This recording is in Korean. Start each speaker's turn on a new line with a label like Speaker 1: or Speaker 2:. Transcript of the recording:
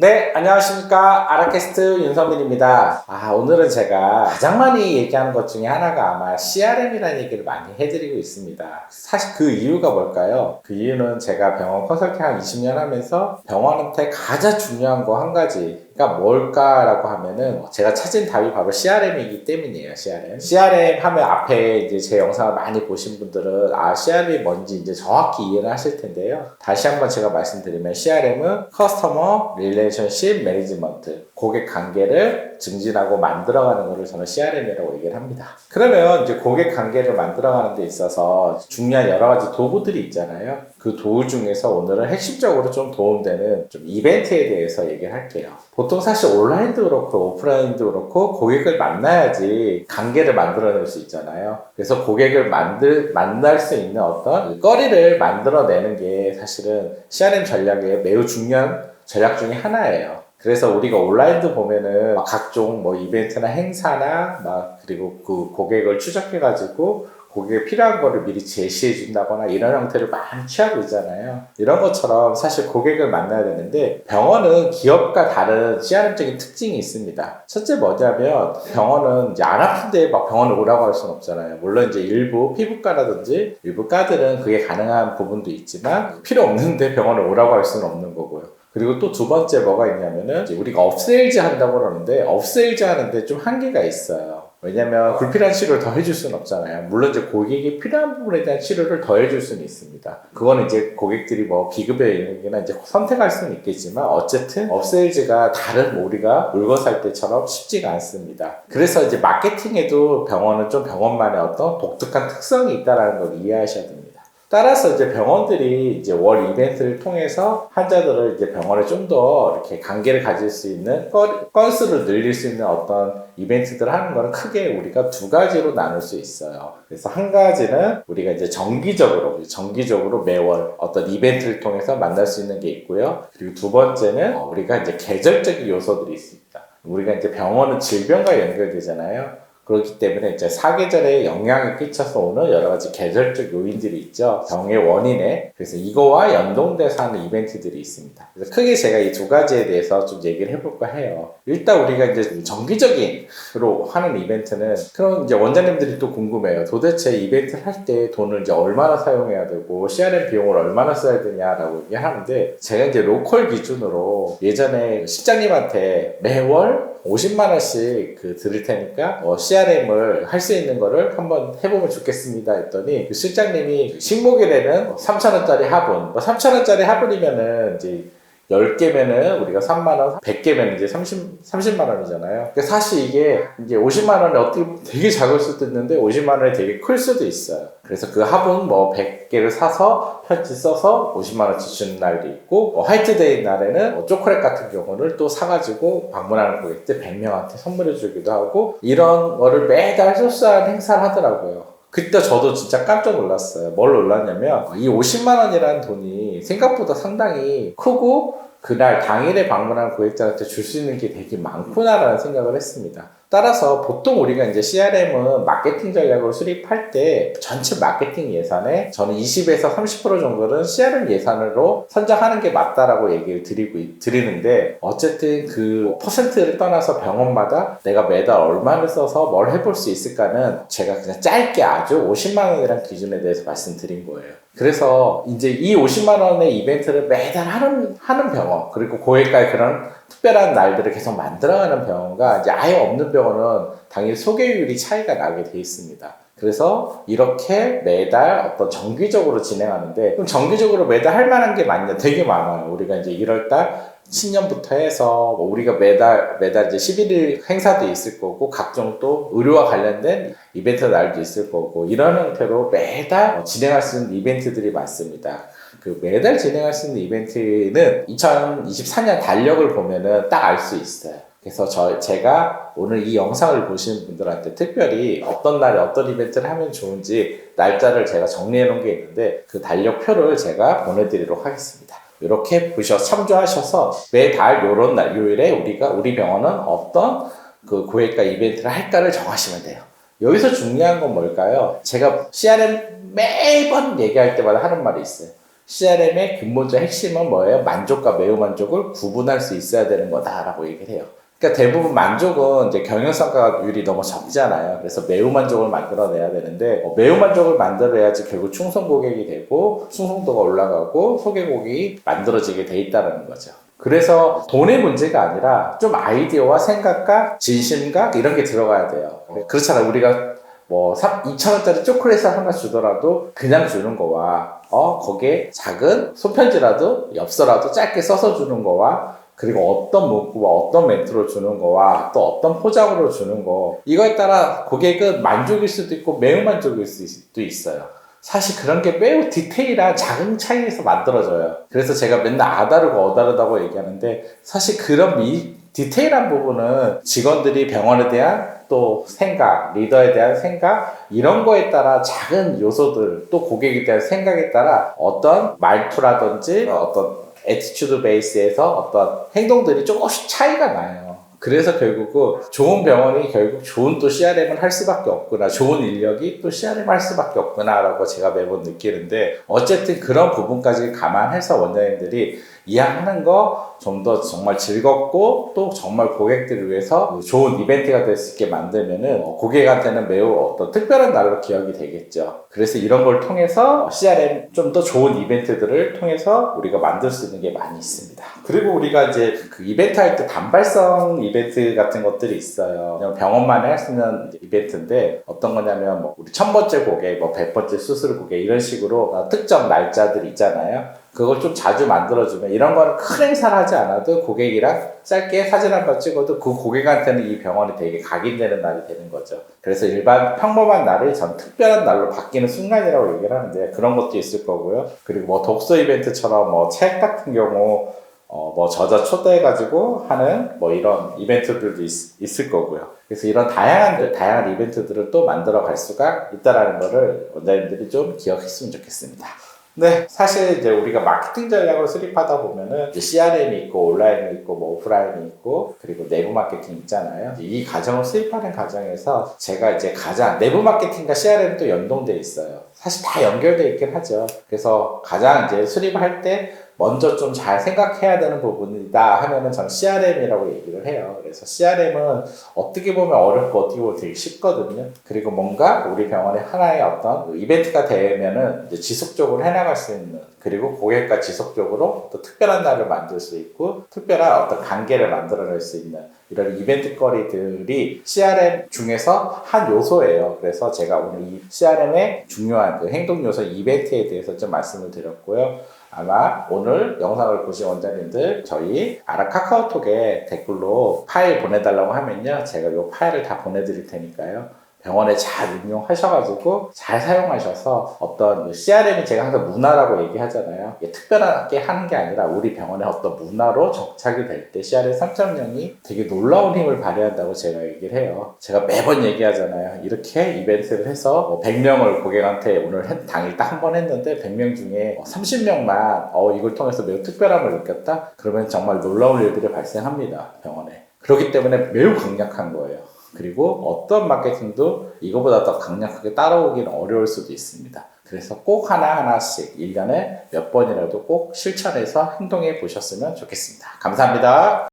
Speaker 1: 네, 안녕하십니까. 아라캐스트 윤성민입니다. 아, 오늘은 제가 가장 많이 얘기하는 것 중에 하나가 아마 CRM이라는 얘기를 많이 해드리고 있습니다. 사실 그 이유가 뭘까요? 그 이유는 제가 병원 컨설팅 한 20년 하면서 병원한테 가장 중요한 거 한 가지, 가 뭘까라고 하면은 제가 찾은 답이 바로 CRM이기 때문이에요. CRM. CRM 하면 앞에 이제 제 영상을 많이 보신 분들은 아 CRM이 뭔지 이제 정확히 이해를 하실 텐데요. 다시 한번 제가 말씀드리면 CRM은 커스터머 릴레이션십 매니지먼트 고객 관계를 증진하고 만들어가는 것을 저는 CRM이라고 얘기를 합니다. 그러면 이제 고객 관계를 만들어가는 데 있어서 중요한 여러 가지 도구들이 있잖아요. 그 도구 중에서 오늘은 핵심적으로 좀 도움되는 좀 이벤트에 대해서 얘기를 할게요. 보통 사실 온라인도 그렇고 오프라인도 그렇고 고객을 만나야지 관계를 만들어낼 수 있잖아요. 그래서 고객을 만들, 만날 수 있는 어떤 거리를 만들어내는 게 사실은 CRM 전략의 매우 중요한 전략 중에 하나예요. 그래서 우리가 온라인도 보면은 막 각종 뭐 이벤트나 행사나 막 그리고 그 고객을 추적해가지고 고객에 필요한 거를 미리 제시해 준다거나 이런 형태를 많이 취하고 있잖아요. 이런 것처럼 사실 고객을 만나야 되는데 병원은 기업과 다른 CRM적인 특징이 있습니다. 첫째 뭐냐면 병원은 이제 안 아픈데 막 병원에 오라고 할 수는 없잖아요. 물론 이제 일부 피부과라든지 일부 과들은 그게 가능한 부분도 있지만 필요 없는데 병원에 오라고 할 수는 없는 거고요. 그리고 또 두 번째 뭐가 있냐면은 우리가 업세일즈 한다고 그러는데 업세일즈 하는데 좀 한계가 있어요. 왜냐면 불필요한 치료를 더 해줄 수는 없잖아요. 물론 이제 고객이 필요한 부분에 대한 치료를 더 해줄 수는 있습니다. 그거는 이제 고객들이 뭐 비급여에 있는 게나 이제 선택할 수는 있겠지만 어쨌든 업세일즈가 다른 뭐 우리가 물건 살 때처럼 쉽지가 않습니다. 그래서 이제 마케팅에도 병원은 좀 병원만의 어떤 독특한 특성이 있다라는 걸 이해하셔야 됩니다. 따라서 이제 병원들이 이제 월 이벤트를 통해서 환자들을 이제 병원에 좀 더 이렇게 관계를 가질 수 있는 건- 건수를 늘릴 수 있는 어떤 이벤트들을 하는 거는 크게 우리가 두 가지로 나눌 수 있어요. 그래서 한 가지는 우리가 이제 정기적으로, 정기적으로 매월 어떤 이벤트를 통해서 만날 수 있는 게 있고요. 그리고 두 번째는 어, 우리가 이제 계절적인 요소들이 있습니다. 우리가 이제 병원은 질병과 연결되잖아요. 그렇기 때문에 이제 사계절에 영향을 끼쳐서 오는 여러 가지 계절적 요인들이 있죠. 병의 원인에. 그래서 이거와 연동돼서 하는 이벤트들이 있습니다. 그래서 크게 제가 이 두 가지에 대해서 좀 얘기를 해볼까 해요. 일단 우리가 이제 정기적인으로 하는 이벤트는 그럼 이제 원장님들이 또 궁금해요. 도대체 이벤트를 할 때 돈을 이제 얼마나 사용해야 되고 CRM 비용을 얼마나 써야 되냐라고 얘기하는데 제가 이제 로컬 기준으로 예전에 실장님한테 매월 50만 원씩 그 드릴 테니까 어, CRM을 할 수 있는 거를 한번 해보면 좋겠습니다 했더니 그 실장님이 식목일에는 3천 원짜리 화분, 뭐 3천 원짜리 화분이면은 이제 10개면은 우리가 3만원, 100개면 이제 30, 30만 원이잖아요. 그러니까 사실 이게 이제 50만 원에 어떻게 보면 되게 작을 수도 있는데 50만 원이 되게 클 수도 있어요. 그래서 그 화분 뭐 100개를 사서 편지 써서 50만 원치 주는 날도 있고 뭐 화이트데이 날에는 뭐 초콜릿 같은 경우를 또 사가지고 방문하는 고객들 100명한테 선물해 주기도 하고 이런 거를 매달 소소한 행사를 하더라고요. 그때 저도 진짜 깜짝 놀랐어요. 뭘 놀랐냐면 이 50만 원이라는 돈이 생각보다 상당히 크고 그날 당일에 방문한 고객들한테 줄 수 있는 게 되게 많구나라는 생각을 했습니다. 따라서 보통 우리가 이제 CRM은 마케팅 전략을 수립할 때 전체 마케팅 예산에 저는 20에서 30% 정도는 CRM 예산으로 선정하는 게 맞다라고 얘기를 드리고 있- 드리는데 어쨌든 그 퍼센트를 떠나서 병원마다 내가 매달 얼마를 써서 뭘 해볼 수 있을까는 제가 그냥 짧게 아주 50만 원이라는 기준에 대해서 말씀드린 거예요. 그래서 이제 이 50만 원의 이벤트를 매달 하는 하는 병원 그리고 고객과의 그런 특별한 날들을 계속 만들어가는 병원과 이제 아예 없는 병원은 당연히 소개율이 차이가 나게 돼 있습니다. 그래서 이렇게 매달 어떤 정기적으로 진행하는데 그럼 정기적으로 매달 할 만한 게 많냐? 되게 많아요. 우리가 이제 1월달 신년부터 해서 뭐 우리가 매달 매달 이제 11일 행사도 있을 거고 각종 또 의료와 관련된 이벤트 날도 있을 거고 이런 형태로 매달 진행할 수 있는 이벤트들이 많습니다. 그 매달 진행할 수 있는 이벤트는 2024년 달력을 보면은 딱 알 수 있어요. 그래서 저 제가 오늘 이 영상을 보시는 분들한테 특별히 어떤 날에 어떤 이벤트를 하면 좋은지 날짜를 제가 정리해 놓은 게 있는데 그 달력표를 제가 보내드리도록 하겠습니다. 이렇게 보셔 참조하셔서 매달 요런 날 요일에 우리가 우리 병원은 어떤 그 고객과 이벤트를 할까를 정하시면 돼요. 여기서 중요한 건 뭘까요? 제가 CRM 매번 얘기할 때마다 하는 말이 있어요. CRM의 근본적 핵심은 뭐예요? 만족과 매우 만족을 구분할 수 있어야 되는 거다라고 얘기를 해요. 그러니까 대부분 만족은 이제 경영성과율이 너무 적잖아요. 그래서 매우 만족을 만들어내야 되는데 어, 매우 만족을 만들어야지 결국 충성 고객이 되고 충성도가 올라가고 소개 고객이 만들어지게 돼 있다는 거죠. 그래서 돈의 문제가 아니라 좀 아이디어와 생각과 진심과 이런 게 들어가야 돼요. 그렇잖아요. 우리가 뭐 2,000원짜리 초콜릿을 하나 주더라도 그냥 주는 거와 어 거기에 작은 손편지라도 엽서라도 짧게 써서 주는 거와 그리고 어떤 문구와 어떤 멘트로 주는 거와 또 어떤 포장으로 주는 거 이거에 따라 고객은 만족일 수도 있고 매우 만족일 수도 있어요. 사실 그런 게 매우 디테일한 작은 차이에서 만들어져요. 그래서 제가 맨날 아다르고 어다르다고 얘기하는데 사실 그런 미, 디테일한 부분은 직원들이 병원에 대한 또 생각, 리더에 대한 생각 이런 거에 따라 작은 요소들 또 고객에 대한 생각에 따라 어떤 말투라든지 어떤 에티튜드 베이스에서 어떤 행동들이 조금씩 차이가 나요. 그래서 결국은 좋은 병원이 결국 좋은 또 CRM을 할 수밖에 없구나. 좋은 인력이 또 CRM 할 수밖에 없구나라고 제가 매번 느끼는데 어쨌든 그런 부분까지 감안해서 원장님들이 이해하는 거 좀 더 정말 즐겁고 또 정말 고객들을 위해서 좋은 이벤트가 될 수 있게 만들면은 어, 고객한테는 매우 어떤 특별한 날로 기억이 되겠죠. 그래서 이런 걸 통해서 CRM 좀 더 좋은 이벤트들을 통해서 우리가 만들 수 있는 게 많이 있습니다. 그리고 우리가 이제 그 이벤트 할 때 단발성 이벤트 같은 것들이 있어요. 그냥 병원만에 할수 있는 이벤트인데 어떤 거냐면 뭐 우리 천 번째 고객, 뭐 백 번째 수술 고객 이런 식으로 특정 날짜들 있잖아요. 그걸 좀 자주 만들어주면 이런 거는 큰 행사를 하지 않아도 고객이랑 짧게 사진 한 번 찍어도 그 고객한테는 이 병원이 되게 각인되는 날이 되는 거죠. 그래서 일반 평범한 날이 전 특별한 날로 바뀌는 순간이라고 얘기를 하는데 그런 것도 있을 거고요. 그리고 뭐 독서 이벤트처럼 뭐 책 같은 경우 어, 뭐 저자 초대해가지고 하는 뭐 이런 이벤트들도 있, 을 거고요. 그래서 이런 다양한 다양한 이벤트들을 또 만들어 갈 수가 있다라는 거를 원장님들이 좀 기억했으면 좋겠습니다. 네, 사실 이제 우리가 마케팅 전략을 수립하다 보면은 CRM이 있고 온라인이 있고 뭐 오프라인이 있고 그리고 내부 마케팅 있잖아요. 이 과정을 수립하는 과정에서 제가 이제 가장 내부 마케팅과 CRM도 연동돼 있어요. 사실 다 연결돼 있긴 하죠. 그래서 가장 이제 수립할 때 먼저 좀 잘 생각해야 되는 부분이다 하면은 저는 CRM이라고 얘기를 해요. 그래서 CRM은 어떻게 보면 어렵고 어떻게 보면 되게 쉽거든요. 그리고 뭔가 우리 병원의 하나의 어떤 이벤트가 되면은 지속적으로 해나갈 수 있는 그리고 고객과 지속적으로 또 특별한 날을 만들 수 있고 특별한 어떤 관계를 만들어낼 수 있는 이런 이벤트 거리들이 CRM 중에서 한 요소예요. 그래서 제가 오늘 이 CRM의 중요한 그 행동 요소 이벤트에 대해서 좀 말씀을 드렸고요. 아마 오늘 영상을 보신 원장님들 저희 아라 카카오톡에 댓글로 파일 보내달라고 하면요. 제가 이 파일을 다 보내드릴 테니까요. 병원에 잘 응용하셔가지고 잘 사용하셔서 어떤 CRM이 제가 항상 문화라고 얘기하잖아요. 특별하게 하는 게 아니라 우리 병원의 어떤 문화로 정착이 될 때 CRM 3.0이 되게 놀라운 힘을 발휘한다고 제가 얘기를 해요. 제가 매번 얘기하잖아요. 이렇게 이벤트를 해서 100명을 고객한테 오늘 당일 딱 한 번 했는데 100명 중에 30명만 어, 이걸 통해서 매우 특별함을 느꼈다? 그러면 정말 놀라운 일들이 발생합니다. 병원에. 그렇기 때문에 매우 강력한 거예요. 그리고 어떤 마케팅도 이거보다 더 강력하게 따라오기는 어려울 수도 있습니다. 그래서 꼭 하나하나씩 1년에 몇 번이라도 꼭 실천해서 행동해 보셨으면 좋겠습니다. 감사합니다.